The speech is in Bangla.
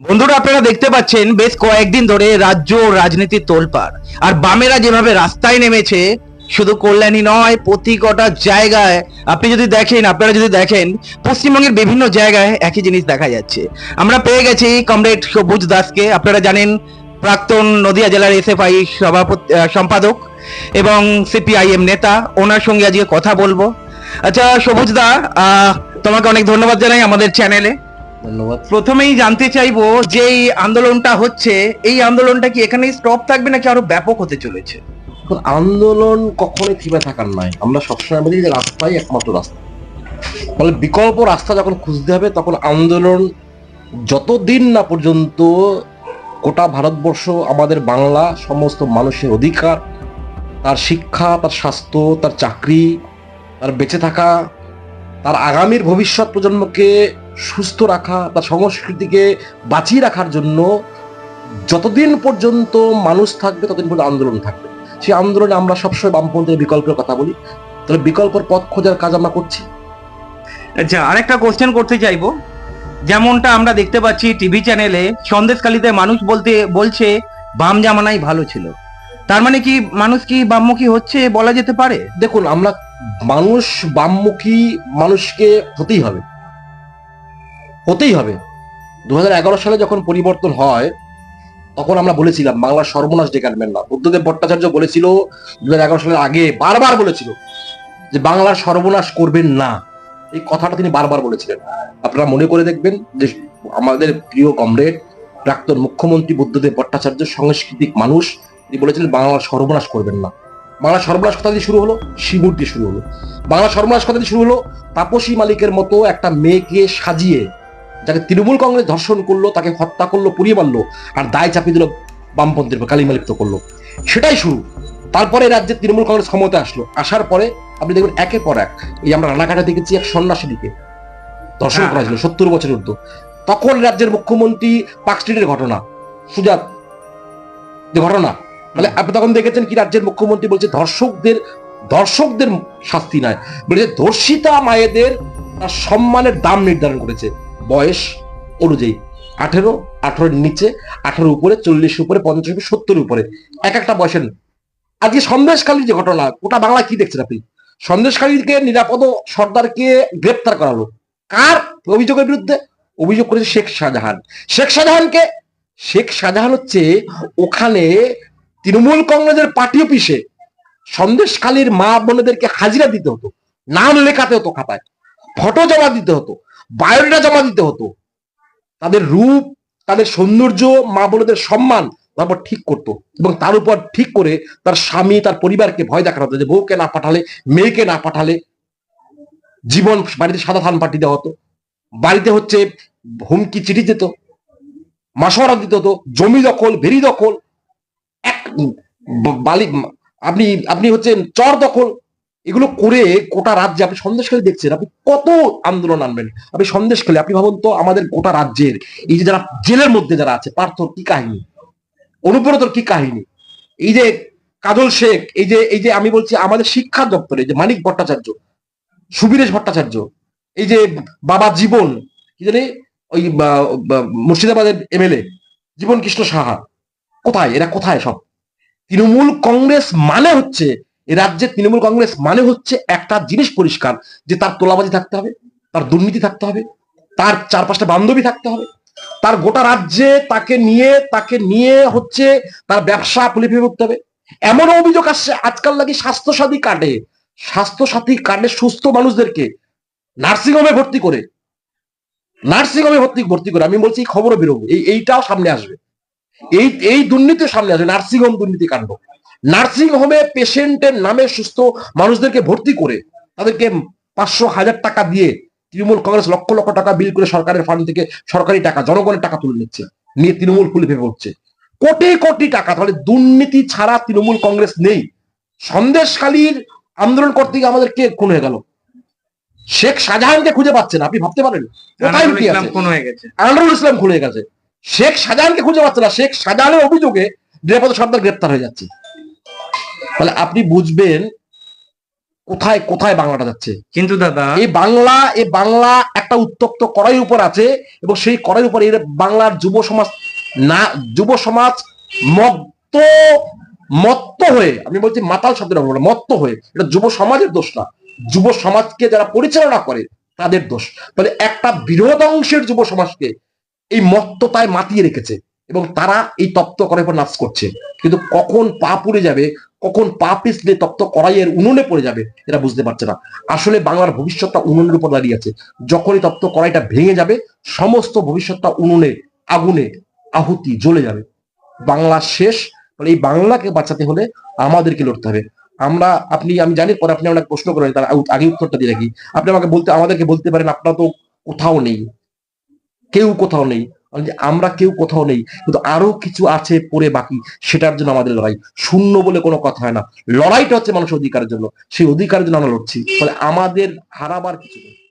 বন্ধুরা, আপনারা দেখতে পাচ্ছেন বেশ কয়েকদিন ধরে রাজ্য ও রাজনীতির তোলপাড়। আর বামেরা যেভাবে রাস্তায় নেমেছে, শুধু কল্যাণী নয়, প্রতি কটা জায়গায়, আপনি যদি দেখেন, আপনারা যদি দেখেন, পশ্চিমবঙ্গের বিভিন্ন জায়গায় একই জিনিস দেখা যাচ্ছে। আমরা পেয়ে গেছি কমরেড সবুজ দাসকে। আপনারা জানেন, প্রাক্তন নদিয়া জেলার এসএফআই সভাপতি সম্পাদক এবং সিপিআইএম নেতা। ওনার সঙ্গে আজকে কথা বলব। আচ্ছা সবুজ দা তোমাকে অনেক ধন্যবাদ জানাই আমাদের চ্যানেলে। ধন্যবাদ। প্রথমেই জানতে চাইব যে এই আন্দোলনটা হচ্ছে এই আন্দোলনটা কি এখানেই স্টপ থাকবে নাকি আরও ব্যাপক হতে চলেছে? এখন আন্দোলন কখনোই থেমে থাকার নয়। আমরা সবসময় বলি যে রাস্তাই একমাত্র রাস্তা। ফলে বিকল্প রাস্তা যখন খুঁজতে হবে তখন আন্দোলন যতদিন না পর্যন্ত গোটা ভারতবর্ষ আমাদের বাংলা সমস্ত মানুষের অধিকার তার শিক্ষা তার স্বাস্থ্য তার চাকরি তার বেঁচে থাকা তার আগামীর ভবিষ্যৎ প্রজন্মকে সুস্থ রাখা তার সংস্কৃতিকে বাঁচিয়ে রাখার জন্য যতদিন পর্যন্ত মানুষ থাকবে ততদিন পর্যন্ত আন্দোলন থাকবে। সেই আন্দোলনে আমরা সবসময় বামপন্থীর বিকল্পের কথা বলি। তাহলে বিকল্পের পথ খোঁজার কাজ আমরা করছি। আচ্ছা আরেকটা কোশ্চেন করতে চাইব। যেমনটা আমরা দেখতে পাচ্ছি টিভি চ্যানেলে সন্দেশখালিতে মানুষ বলতে বলছে বাম জামানাই ভালো ছিল। তার মানে কি মানুষ কি বামমুখী হচ্ছে বলা যেতে পারে? দেখুন আমরা মানুষ বামমুখী মানুষকে হতেই হবে। হতেই হবে। দু হাজার এগারো সালে যখন পরিবর্তন হয়, তখন আমরা বলেছিলাম বাংলার সর্বনাশ ডেকে আনবেন না বুদ্ধদেব ভট্টাচার্য বলেছিল দু হাজার এগারো সালের আগে বারবার বলেছিল যে বাংলার সর্বনাশ করবেন না। এই কথাটা তিনি বারবার বলেছিলেন। আপনারা মনে করে দেখবেন যে, আমাদের প্রিয় কমরেড, প্রাক্তন মুখ্যমন্ত্রী বুদ্ধদেব ভট্টাচার্য সাংস্কৃতিক মানুষ, তিনি বলেছিলেন বাংলার সর্বনাশ করবেন না। বাংলা সর্বনাশ কথা দিয়ে শুরু হলো শিমুর দিয়ে শুরু হলো। বাংলা সর্বনাশ কথা দিয়ে শুরু হলো, তাপসী মালিকের মতো একটা মেয়েকে সাজিয়ে যাকে তৃণমূল কংগ্রেস ধর্ষণ করল তাকে হত্যা করল পুড়িয়ে মারলো আর দায় চাপিয়ে দিল বামপন্থীর উপর, কালিমা করল। সেটাই শুরু। তারপরে রাজ্যে তৃণমূল কংগ্রেস ক্ষমতা আসলো। আসার পরে আপনি দেখবেন একের পর এক এই আমরা রানাঘাটে দেখেছি এক সন্ন্যাসীদিকে ধর্ষণ হ্যাঁ, করা হয়েছিল সত্তর বছরের উর্ধ তখন রাজ্যের মুখ্যমন্ত্রী পার্ক স্ট্রিটের ঘটনা সুজাত যে ঘটনা মানে আপনি তখন দেখেছেন কি রাজ্যের মুখ্যমন্ত্রী বলছে ধর্ষকদের ধর্ষকদের শাস্তি নয় বলেছে ধর্ষিতা মায়েদের তার সম্মানের দাম নির্ধারণ করেছে। বয়স অনুযায়ী আঠেরো, আঠেরোর নিচে আঠেরো উপরে চল্লিশ উপরে পঞ্চাশ উপরে সত্তর উপরে। এক একটা বয়সের আজকে সন্দেশখালীর যে ঘটনা, গোটা বাংলা কি দেখছেন আপনি? সন্দেশখালীকে নিরাপদ সর্দারকে গ্রেপ্তার করালো কার অভিযোগের বিরুদ্ধে? অভিযোগ করেছে শেখ শাহজাহান। শেখ শাহজাহানকে, শেখ শাহজাহান হচ্ছে ওখানে তৃণমূল কংগ্রেসের পার্টি অফিসে সন্দেশখালীর মা বোনেদেরকে হাজিরা দিতে হতো। নাম লেখাতে হতো খাতায়। ফটো জমা দিতে হতো। বায়োডাটা জমা দিতে হতো। তাদের রূপ, তাদের সৌন্দর্য, মা বোনেদের সম্মান তারপর ঠিক করতো এবং তার উপর ঠিক করে তার স্বামী, তার পরিবারকে ভয় দেখানো হতো যে বউকে না পাঠালে, মেয়েকে না পাঠালে জীবন বাড়িতে সাদা ধান পাঠিয়ে দেওয়া হতো। বাড়িতে হচ্ছে হুমকি, চিঠি যেত মাসোয়ারা দিতে হতো, জমি দখল ভেরি দখল, এক বালি আপনি আপনি হচ্ছেন চর দখল এগুলো করে গোটা রাজ্যে আপনি সন্দেশখালী দেখছেন, আপনি কত আন্দোলন আনবেন। আপনি সন্দেশখালী আপনি ভাবুন তো আমাদের গোটা রাজ্যের, এই যে যারা জেলের মধ্যে যারা আছে পার্থর কি কাহিনী? অনুব্রতর কি কাহিনী? এই যে কাজল শেখ, এই যে এই যে আমি বলছি আমাদের শিক্ষা দপ্তরে যে মানিক ভট্টাচার্য, সুবীরেশ ভট্টাচার্য, এই যে বাবা জীবন, কি জানি ওই মুর্শিদাবাদের এমএলএ জীবন কৃষ্ণ সাহা, কোথায়? এরা কোথায় সব? তৃণমূল কংগ্রেস মানে হচ্ছে এ রাজ্যের তৃণমূল কংগ্রেস মানে হচ্ছে একটা জিনিস পরিষ্কার, যে তার তোলাবাজি থাকতে হবে, তার দুর্নীতি থাকতে হবে, তার চার পাঁচটা বান্ধবী থাকতে হবে। তার গোটা রাজ্যে তাকে নিয়ে তাকে নিয়ে হচ্ছে তার ব্যবসা পুলিপে করতে হবে। এমন অভিযোগ আসছে, আজকাল নাকি স্বাস্থ্যসাথী কার্ডে স্বাস্থ্যসাথী কার্ডে সুস্থ মানুষদেরকে নার্সিংহোমে ভর্তি করে, নার্সিংহোমে ভর্তি ভর্তি করে, আমি বলছি এই খবরও বেরোবো, এই, এইটাও সামনে আসবে। এই এই দুর্নীতিও সামনে আসবে, নার্সিংহোম দুর্নীতি কাণ্ড। নার্সিং হোমে পেশেন্টের নামে সুস্থ মানুষদেরকে ভর্তি করে তাদেরকে পাঁচশো হাজার টাকা দিয়ে তৃণমূল কংগ্রেস লক্ষ লক্ষ টাকা বিল করে সরকারের ফান্ড থেকে সরকারি টাকা জনগণের টাকা তুলে নিচ্ছে। নিয়ে তৃণমূল ফুলে ভেবে হচ্ছে। কোটি কোটি টাকা তাহলে দুর্নীতি ছাড়া তৃণমূল কংগ্রেস নেই। সন্দেশখালীর আন্দোলন করতে গিয়ে আমাদের কে খুন হয়ে গেল? শেখ শাহজাহানকে খুঁজে পাচ্ছেন আপনি ভাবতে পারেন? কোথায় লুকিয়ে ইসলাম আছে? হয়ে আনোয়ারুল ইসলাম খুলে গেছে। শেখ শাহজাহানকে খুঁজে পাচ্ছে না। শেখ শাহজাহানের অভিযোগে নিরাপদ সর্দার গ্রেপ্তার হয়ে যাচ্ছে। তাহলে আপনি বুঝবেন কোথায় কোথায় বাংলাটা যাচ্ছে। কিন্তু দাদা এই বাংলা এই বাংলা একটা উত্তপ্ত কড়াই উপর আছে এবং সেই কড়াই উপর এর বাংলার যুব সমাজ না যুব সমাজ মত্ত মত্ত হয়ে আমি বলছি মাতাল বলব মত্ত হয়ে এটা যুব সমাজের দোষ না। যুব সমাজকে যারা পরিচালনা করে তাদের দোষ। তাহলে একটা বৃহৎ অংশের যুব সমাজকে এই মত্ততায় মাতিয়ে রেখেছে এবং তারা এই তপ্ত করার উপর নাচ করছে। কিন্তু কখন পা পুড়ে যাবে কখন পা পিছলে তপ্ত কড়াইয়ের উনুনে পড়ে যাবে এরা বুঝতে পারছে না। আসলে বাংলার ভবিষ্যৎটা উনুনের উপর দাঁড়িয়ে আছে। যখনই তপ্ত কড়াইটা ভেঙে যাবে, সমস্ত ভবিষ্যৎটা উনুনে, আগুনে আহুতি জ্বলে যাবে। বাংলা শেষ। ফলে এই বাংলাকে বাঁচাতে হলে আমাদেরকে লড়তে হবে। আমরা, আপনি, আমি জানি, পরে আপনি আমাকে প্রশ্ন করেন, তার আগে- উত্তরটা দিয়ে রাখি। আপনি আমাকে বলতে, আমাদেরকে বলতে পারেন, আপনারা তো কোথাও নেই। কেউ কোথাও নেই। আমরা কেউ কোথাও নেই, কিন্তু আরও কিছু আছে পরে বাকি, সেটার জন্য আমাদের লড়াই। শূন্য বলে কোনো কথা হয় না। লড়াইটা হচ্ছে মানুষের অধিকারের জন্য। সেই অধিকারের জন্য আমরা লড়ছি। ফলে আমাদের হারাবার কিছু নেই।